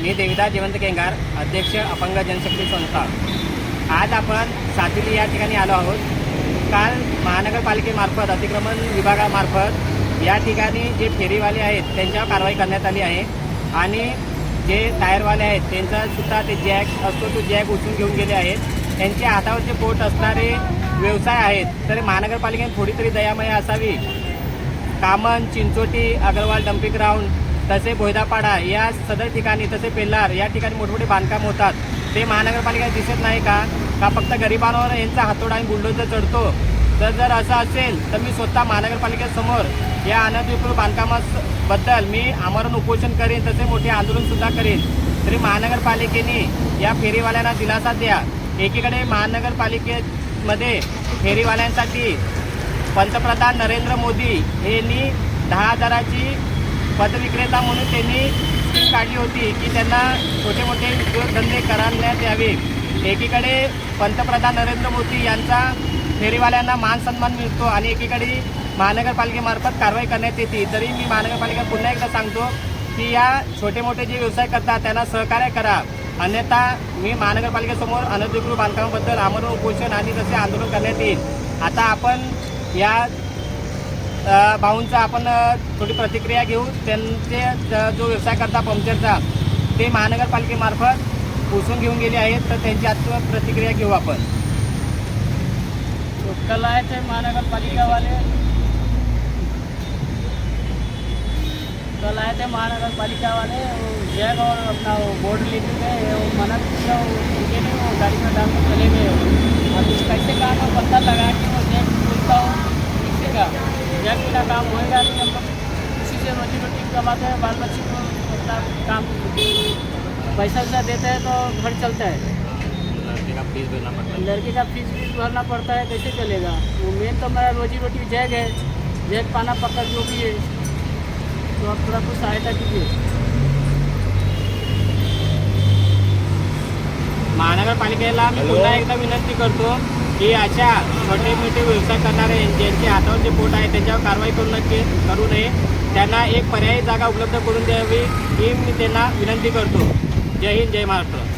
मी देविदास जयवंत केंगार अध्यक्ष अपंग जनशक्ती संस्था. आज आपण सातिली या ठिकाणी आलो आहोत. काल महानगरपालिकेमार्फत अतिक्रमण विभागामार्फत या ठिकाणी जे फेरीवाले आहेत त्यांच्यावर कारवाई करण्यात आली आहे. आणि जे टायरवाले आहेत त्यांचा सुद्धा ते जॅक असतो तो जॅक उचलून घेऊन गेले आहेत. त्यांच्या हातावरचे पोट असणारे व्यवसाय आहेत तर महानगरपालिकेने थोडी तरी दयामय असावी. कामन चिंचोटी अग्रवाल डम्पिंग ग्राउंड तसे बोयदापाडा या सदर ठिकाणी तसे पेल्लार या ठिकाणी मोठमोठे बांधकाम होतात. ते महानगरपालिका दिसत नाही का? का फक्त गरिबांवर यांचा हातोडा आणि बुलडोजर चढतो? तर जर असं असेल तर मी स्वतः महानगरपालिकेसमोर या अनधिकृत बांधकामाबद्दल मी आमरण उपोषण करेन तसे मोठे आंदोलनसुद्धा करेन. तरी महानगरपालिकेने या फेरीवाल्यांना दिलासा द्या. एकीकडे महानगरपालिकेमध्ये फेरीवाल्यांसाठी पंतप्रधान नरेंद्र मोदी यांनी दहा हजाराची पदविक्रेता म्हणून त्यांनी स्कीम काढली होती की त्यांना छोटे मोठे उद्योगधंदे करण्यात यावे एकीकडे पंतप्रधान नरेंद्र मोदी यांचा फेरीवाल्यांना मान सन्मान मिळतो आणि एकीकडे महानगरपालिकेमार्फत कारवाई करण्यात येते. तरी मी महानगरपालिका पुन्हा एकदा सांगतो की या छोटे मोठे जे व्यवसाय करतात त्यांना सहकार्य करा. अन्यथा मी महानगरपालिकेसमोर अनधिकृत बांधकामाबद्दल आमरण उपोषण आणि तसे आंदोलन करण्यात येईल. आता आपण या भाऊंचा आपण थोडी प्रतिक्रिया घेऊ. त्यांचे जो व्यवसाय करता पंक्चरचा ते महानगरपालिकेमार्फत पुसून घेऊन गेले आहेत. तर त्यांची आज प्रतिक्रिया घेऊ आपण. तो आहे ते महानगरपालिकावाले कल आए थे महानगर वाले जैग और अपना वो बोर्ड लेके गए वो मना किया उनके नहीं वो गाड़ी में डाल के चले गए अब कैसे काम पता लगा कि जैग बिना काम होएगा नहीं हम लोग उसी से रोजी रोटी कमाते हैं बाल बच्चे को अपना काम पैसा वैसा देते हैं तो घर चलता है। फ़ीस भरना पड़ता है। लड़के का फ़ीस भी भरना पड़ता है कैसे चलेगा? वो मेन तो मेरा रोजी रोटी जैग है जैग पाना पकड़ जो भी है। तो आप थोड़ा कुछ सहायता कीजिए। महानगरपालिकेला मी पुन्हा एकदा विनंती करतो की अशा छोटे मोठे व्यवसाय करणारे ज्यांचे हातावर जे पोट आहे त्यांच्यावर कारवाई करू नक्की करू नये. त्यांना एक पर्यायी जागा उपलब्ध करून द्यावी ही मी त्यांना विनंती करतो. जय हिंद जय महाराष्ट्र.